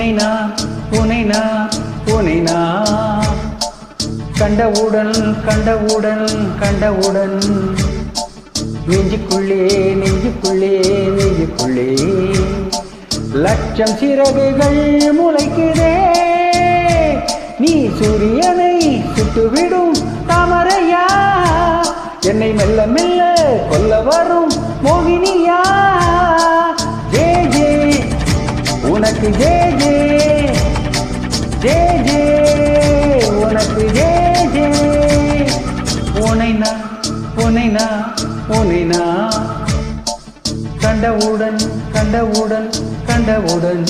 உனை நான் உனை நான் உனை நான். கண்டவுடன் கண்டவுடன் கண்டவுடன் நெஞ்சுக்குள்ளே நெஞ்சுக்குள்ளே நெஞ்சுக்குள்ளே. லட்சம் சிறகுகள் முளைக்குதே. நீ சூரியனை சுட்டுவிடும் தாமரையா. என்னை மெல்ல மெல்ல கொல்ல வரும் மோகினியா. உனக்கு ஜே ஜே ஜே ஜே உனக்கு ஜே. ஜே உனைனா உனைனா உனைனா கண்டவுடன் கண்டவுடன் கண்டவுடன்.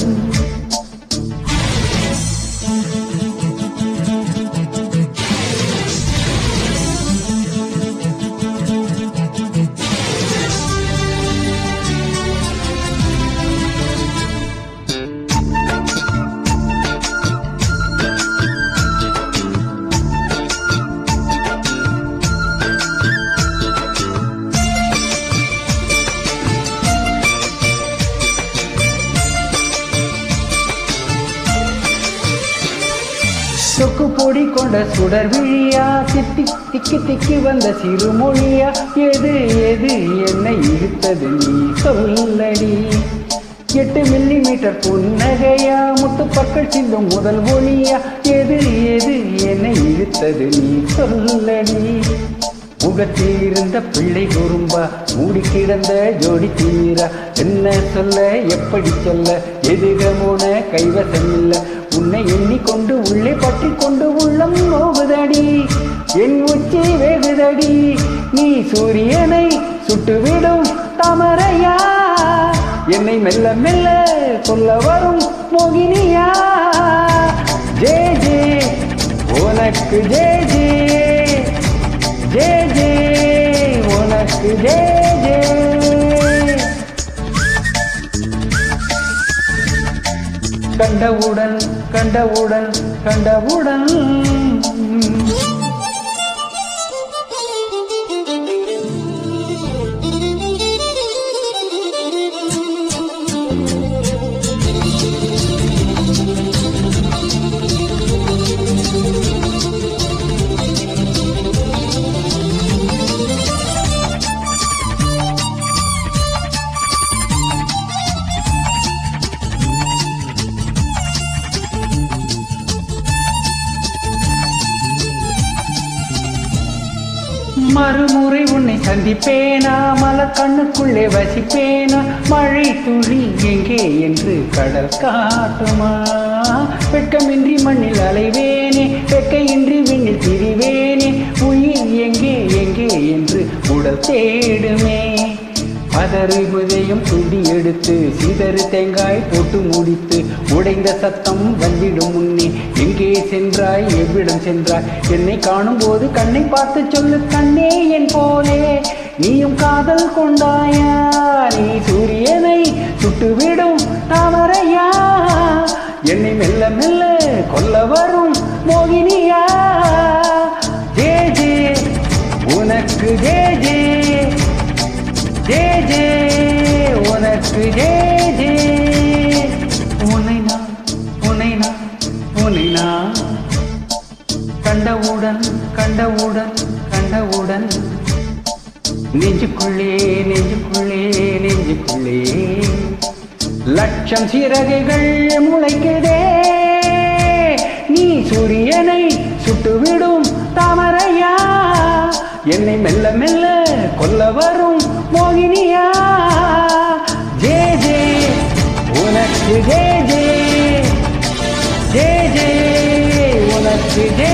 சொக்கு கொண்ட சுடர் விழியா திட்டி திக்கி திக்கி வந்த சிறுமொழியா எது எது என்னை இழுத்தது நீ சொல்லடி. எட்டு மில்லி மீட்டர் புன்னகையா முத்து பற்கள் சிந்தும் முதல் ஒளியா எது எது என்னை இழுத்தது நீ சொல்லடி. முகத்திலிருந்த பிள்ளை குறும்பா மூடி கிடந்த ஜோடி தீரா. என்ன சொல்ல எப்படி சொல்ல எதுகமுன கைவசம் இல்ல. உன்னை எண்ணிக்கொண்டு உள்ளே பற்றி கொண்டு உள்ளம் நோகுதடி என் உச்சி வேகுதடி. நீ சூரியனை சுட்டுவிடும் தாமரையா. என்னை மெல்ல மெல்ல சொல்ல வரும் மோகினியா. ஜே ஜே உனக்கு ஜே ஜே. ஜே ஜே உனக்கு ஜே ஜே. கண்டவுடன் கண்டவுடன் கண்டவுடன். மறுமுறை உன்னை சந்திப்பேனா? மலர் கண்ணுக்குள்ளே வசிப்பேனா? மழை துளி எங்கே என்று கடல் காட்டுமா? வெட்கமின்றி மண்ணில் அலைவேனே வெக்கையின்றி விண்ணில் திரிவேனே உயிர் எங்கே எங்கே என்று உடல் தேடுமே. பதறு புதையும் துண்டி எடுத்து சிதறு தேங்காய் போட்டு முடித்து உடைந்த சத்தம் வந்திடும் முன்னே எங்கே சென்றாய்? எவ்விடம் சென்றாய்? என்னை காணும் போது கண்ணை பார்த்து சொல்லு கண்ணே என் போலே நீயும் காதல் கொண்டாயா? நீ சூரியனை சுட்டுவிடும் தாமரையா? என்னை மெல்ல மெல்ல கொல்ல வரும் மோகினியா? ஜே ஜே உனக்கு ஜே ஜே ஜே உனக்கு ஜே ஜே. உன்னை நான் உன்னை நான் உன்னை நான் கண்டவுடன் கண்டவுடன் கண்டவுடன். நெஞ்சுக்குள்ளே நெஞ்சுக்குள்ளே நெஞ்சுக்குள்ளே. லட்சம் சிறகுகள் முளைக்குதே. நீ சூரியனை சுட்டுவிடும் தாமரையா? என்னை மெல்ல மெல்ல கொல்ல வரும் மோகினியா? ஜே ஜே உனக்கு ஜே ஜே ஜே ஜே உனக்கு ஜே.